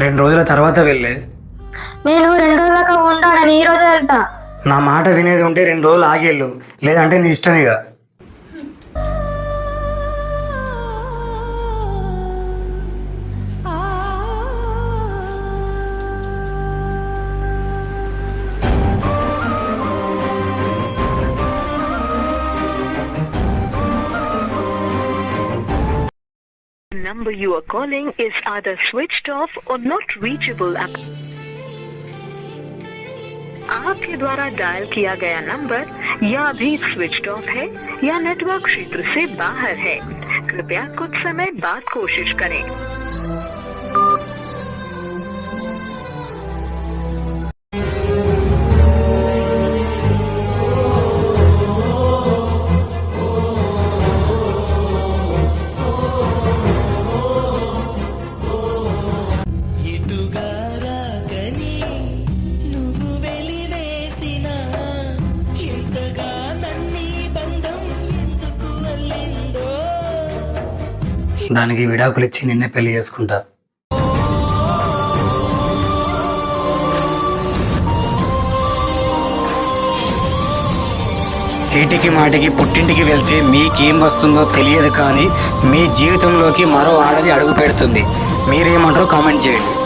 రెండు రోజుల తర్వాత వెళ్ళే. నేను రెండు రోజుల దాకా ఉంటానని ఈ రోజే వెళ్తా. నా మాట వినేది ఉంటే రెండు రోజులు ఆగేళ్ళు లేదంటే నీ ఇష్టం ఇక number you are calling is either switched off or not reachable. आपके द्वारा डायल किया गया नंबर या अभी स्विच ऑफ़ है या नेटवर्क क्षेत्र से बाहर है कृपया कुछ समय बाद कोशिश करें దానికి విడాకులు ఇచ్చి నిన్నే పెళ్ళి చేసుకుంటా. చీటికి మాటికి పుట్టింటికి వెళ్తే మీకేం వస్తుందో తెలియదు కానీ మీ జీవితంలోకి మరో ఆడది అడుగు పెడుతుంది. మీరేమంటారో కామెంట్ చేయండి.